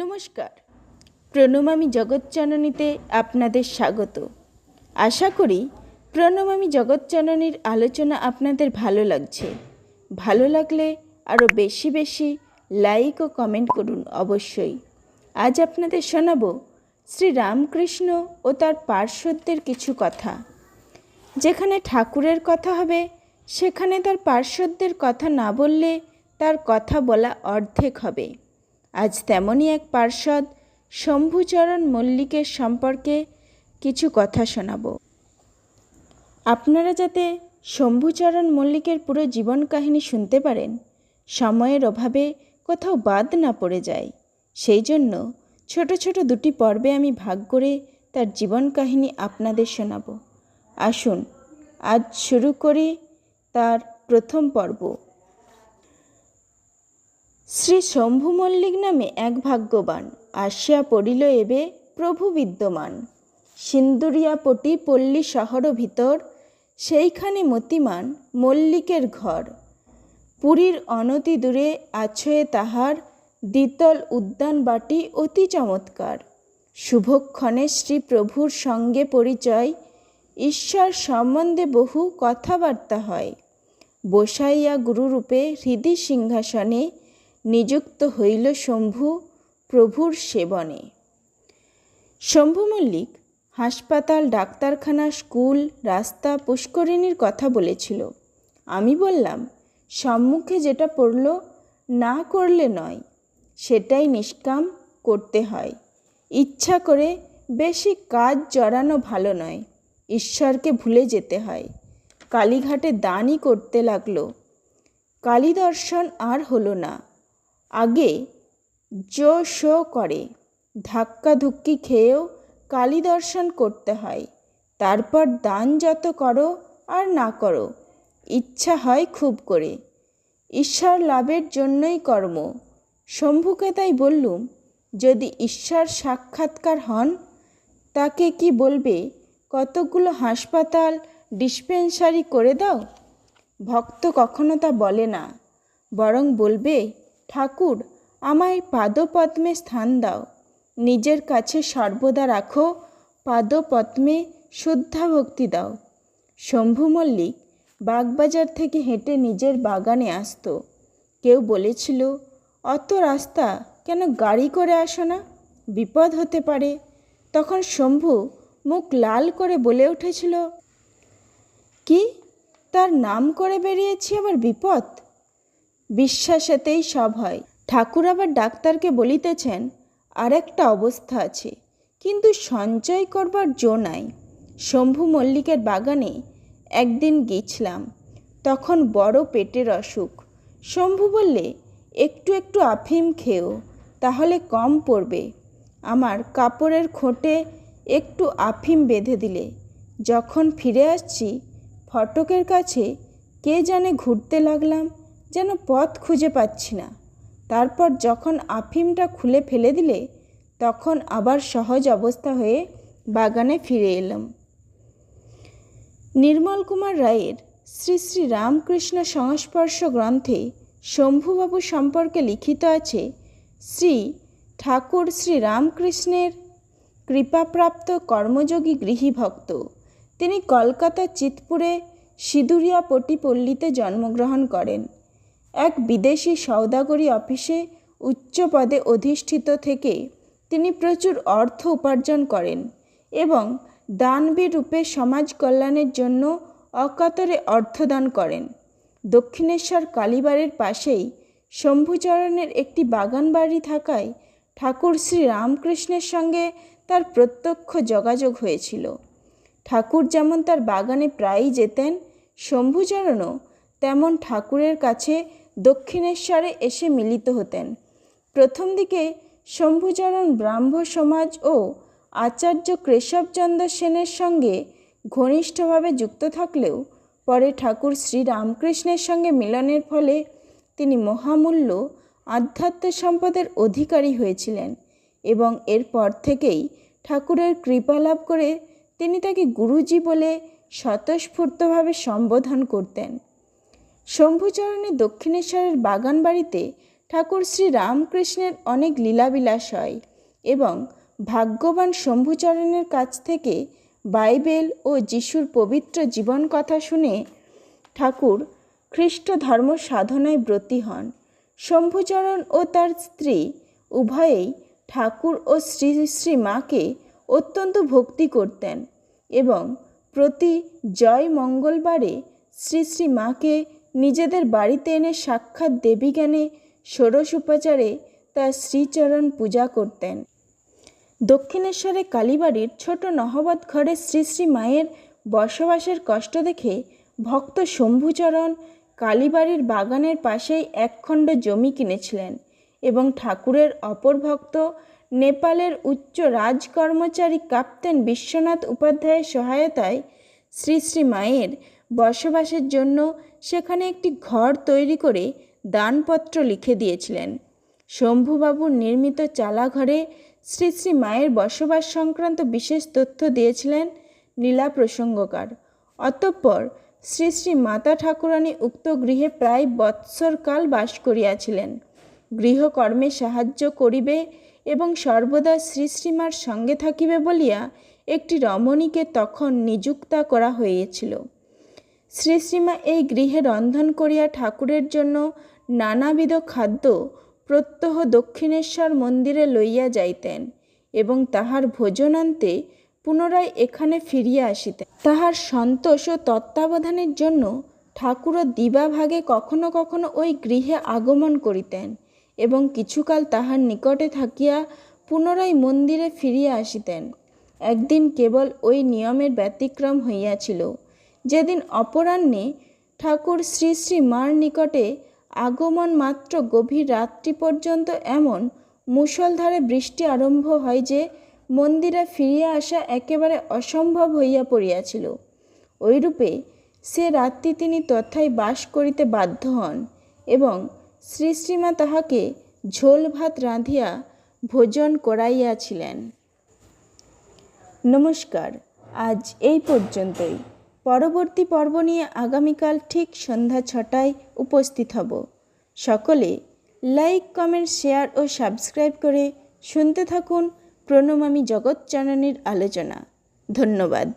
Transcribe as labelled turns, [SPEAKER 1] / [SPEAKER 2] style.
[SPEAKER 1] নমস্কার। প্রণমামী জগৎজননীতে আপনাদের স্বাগত। আশা করি প্রণমামী জগৎজননীর আলোচনা আপনাদের ভালো লাগছে। ভালো লাগলে আরও বেশি বেশি লাইক ও কমেন্ট করুন অবশ্যই। আজ আপনাদের শোনাব শ্রী রামকৃষ্ণ ও তার পার্শ্বদের কিছু কথা। যেখানে ঠাকুরের কথা হবে, সেখানে তার পার্শ্বদের কথা না বললে তার কথা বলা অর্ধেক হবে। আজ তেমনই এক পার্ষদ শম্ভুচরণ মল্লিকের সম্পর্কে কিছু কথা শোনাব। আপনারা যাতে শম্ভুচরণ মল্লিকের পুরো জীবন কাহিনী শুনতে পারেন, সময়ের অভাবে কোথাও বাদ না পড়ে যায়। সেই জন্য ছোট ছোট দুটি পর্বে আমি ভাগ করে তার জীবন কাহিনী আপনাদের শোনাব। আসুন, আজ শুরু করি তার প্রথম পর্ব। শ্রী শম্ভু মল্লিক নামে এক ভাগ্যবান, আসিয়া পড়িল এবে প্রভু বিদ্যমান। সিন্দুরিয়াপটি পল্লী শহর ভিতর, সেইখানে মতিমান মল্লিকের ঘর। পুরীর অনতি দূরে আছয়ে তাহার দ্বিতল উদ্যান বাটি অতি চমৎকার। শুভক্ষণে শ্রী প্রভুর সঙ্গে পরিচয়, ঈশ্বর সম্বন্ধে বহু কথাবার্তা হয়। বসাইয়া গুরুরূপে হৃদি সিংহাসনে নিযুক্ত হইল শম্ভু প্রভুর সেবনে। শম্ভু মল্লিক হাসপাতাল, ডাক্তারখানা, স্কুল, রাস্তা, পুষ্করিণীর কথা বলেছিল। আমি বললাম, সম্মুখে যেটা পড়ল না করলে নয়, সেটাই নিষ্কাম করতে হয়। ইচ্ছা করে বেশি কাজ জড়ানো ভালো নয়, ঈশ্বরকে ভুলে যেতে হয়। কালীঘাটে দানই করতে লাগল। কালী দর্শন আর হলো না। আগে জো শো করে। ধাক্কাধুক্কি খেয়েও কালী দর্শন করতে হয়। তারপর দান যত করো আর না করো, ইচ্ছা হয় খুব করে। ঈশ্বর লাভের জন্যই কর্ম। শম্ভুকে তাই বললুম, যদি ঈশ্বর সাক্ষাৎকার হন, তাকে কি বলবে, কতগুলো হাসপাতাল ডিসপেন্সারি করে দাও? ভক্ত কখনো তা বলে না, বরং বলবে ঠাকুর, আমায় পাদপদ্মে স্থান দাও। নিজের কাছে সর্বদা রাখো, পাদপদ্মে শুদ্ধা ভক্তি দাও। শম্ভু মল্লিক, বাগবাজার থেকে হেঁটে নিজের বাগানে আসতো। কেউ বলেছিল, অত রাস্তা কেন গাড়ি করে আসো না? বিপদ হতে পারে। তখন শম্ভু মুখ লাল করে বলে উঠেছিল, কি? তার নাম করে বেরিয়েছি আবার বিপদ? বিশ্বাসেতেই সব হয়। ঠাকুর আবার ডাক্তারকে বলিতেছেন, আরেকটা অবস্থা আছে, কিন্তু সঞ্চয় করবার জো নাই। শম্ভু মল্লিকের বাগানে একদিন গিয়েছিলাম তখন বড় পেটের অসুখ। শম্ভু বললে, একটু একটু আফিম খেও, তাহলে কম পড়বে। আমার কাপড়ের খোঁটে একটু আফিম বেঁধে দিলে। যখন ফিরে আসছি, ফটকের কাছে কে জানে ঘুরতে লাগলাম। যেন পথ খুঁজে পাচ্ছি না। তারপর যখন আফিমটা খুলে ফেলে দিলে, তখন আবার সহজ অবস্থা হয়ে বাগানে ফিরে এলাম। নির্মল কুমার রায়ের শ্রী শ্রী রামকৃষ্ণ সংস্পর্শ গ্রন্থে শম্ভুবাবু সম্পর্কে লিখিত আছে, শ্রী ঠাকুর শ্রী রামকৃষ্ণের কৃপাপ্রাপ্ত কর্মযোগী গৃহী ভক্ত তিনি কলকাতা চিতপুরে সিঁদুরিয়া পটিপল্লীতে জন্মগ্রহণ করেন। এক বিদেশি সৌদাগরী অফিসে উচ্চ পদে অধিষ্ঠিত থেকে তিনি প্রচুর অর্থ উপার্জন করেন এবং দানবীর রূপে সমাজ কল্যাণের জন্য অকাতরে অর্থদান করেন। দক্ষিণেশ্বর কালীবাড়ির পাশেই শম্ভুচরণের একটি বাগান বাড়ি থাকায় ঠাকুর শ্রী রামকৃষ্ণের সঙ্গে তার প্রত্যক্ষ যোগাযোগ হয়েছিল। ঠাকুর যেমন তার বাগানে প্রায়ই যেতেন, শম্ভুচরণও তেমন ঠাকুরের কাছে দক্ষিণেশ্বরে এসে মিলিত হতেন। প্রথম দিকে শম্ভুচরণ ব্রাহ্ম সমাজ ও আচার্য কেশবচন্দ্র সেনের সঙ্গে ঘনিষ্ঠভাবে যুক্ত থাকলেও পরে ঠাকুর শ্রী রামকৃষ্ণের সঙ্গে মিলনের ফলে তিনি মহামূল্য আধ্যাত্ম সম্পদের অধিকারী হয়েছিলেন এবং এরপর থেকেই ঠাকুরের কৃপা লাভ করে তিনি তাকে গুরুজি বলে স্বতঃস্ফূর্তভাবে সম্বোধন করতেন। শম্ভুচরণের দক্ষিণেশ্বরের বাগান বাড়িতে ঠাকুর শ্রী রামকৃষ্ণের অনেক লীলাবিলাস হয় এবং ভাগ্যবান শম্ভুচরণের কাছ থেকে বাইবেল ও যিশুর পবিত্র জীবন কথা শুনে ঠাকুর খ্রিস্ট ধর্ম সাধনায় ব্রতী হন। শম্ভুচরণ ও তার স্ত্রী উভয়েই ঠাকুর ও শ্রী শ্রী মাকে অত্যন্ত ভক্তি করতেন এবং প্রতি জয় মঙ্গলবারে শ্রী শ্রী মাকে নিজেদের বাড়িতে এনে সাক্ষাৎ দেবীজ্ঞানে ষোড়শ উপাচারে তার শ্রীচরণ পূজা করতেন। দক্ষিণেশ্বরে কালীবাড়ির ছোট নহবত ঘরে শ্রী শ্রী মায়ের বসবাসের কষ্ট দেখে ভক্ত শম্ভুচরণ কালীবাড়ির বাগানের পাশেই একখণ্ড জমি কিনেছিলেন এবং ঠাকুরের অপর ভক্ত নেপালের উচ্চ রাজকর্মচারী কাপ্তেন বিশ্বনাথ উপাধ্যায়ের সহায়তায় শ্রী শ্রী মায়ের বসবাসের জন্য সেখানে একটি ঘর তৈরি করে দানপত্র লিখে দিয়েছিলেন। শম্ভুবাবুর নির্মিত চালাঘরে শ্রী শ্রী মায়ের বসবাস সংক্রান্ত বিশেষ তথ্য দিয়েছিলেন লীলা প্রসঙ্গকার। অতঃপর শ্রী শ্রী মাতা ঠাকুরানী উক্ত গৃহে প্রায় বৎসরকাল বাস করিয়াছিলেন। গৃহকর্মে সাহায্য করিবে এবং সর্বদা শ্রী শ্রীমার সঙ্গে থাকিবে বলিয়া একটি রমণীকে তখন নিযুক্তা করা হইয়াছিল শ্রী শ্রীমা এই গৃহে রন্ধন করিয়া ঠাকুরের জন্য নানাবিধ খাদ্য প্রত্যহ দক্ষিণেশ্বর মন্দিরে লইয়া যাইতেন এবং তাহার ভোজনান্তে পুনরায় এখানে ফিরিয়া আসিতেন। তাহার সন্তোষ ও তত্ত্বাবধানের জন্য ঠাকুরও দিবাভাগে কখনো কখনো ওই গৃহে আগমন করিতেন এবং কিছুকাল তাহার নিকটে থাকিয়া পুনরায় মন্দিরে ফিরিয়া আসিতেন। একদিন কেবল ওই নিয়মের ব্যতিক্রম হইয়াছিল। যেদিন অপরাহ্নে ঠাকুর শ্রী শ্রী মার নিকটে আগমন মাত্র গভীর রাত্রি পর্যন্ত এমন মুষলধারে বৃষ্টি আরম্ভ হয় যে মন্দিরে ফিরিয়া আসা একেবারে অসম্ভব হইয়া পড়িয়াছিল। ওইরূপে সে রাত্রি তিনি তথায় বাস করিতে বাধ্য হন এবং শ্রী শ্রীমা তাহাকে ঝোল ভাত রাঁধিয়া ভোজন করাইয়াছিলেন। নমস্কার, আজ এই পর্যন্তই। পরবর্তী পর্ব নিয়ে আগামীকাল ঠিক সন্ধ্যা ছটায় উপস্থিত হব। সকলে লাইক কমেন্ট শেয়ার ও সাবস্ক্রাইব করে শুনতে থাকুন প্রণমামী জগৎ জাননীর আলোচনা। ধন্যবাদ।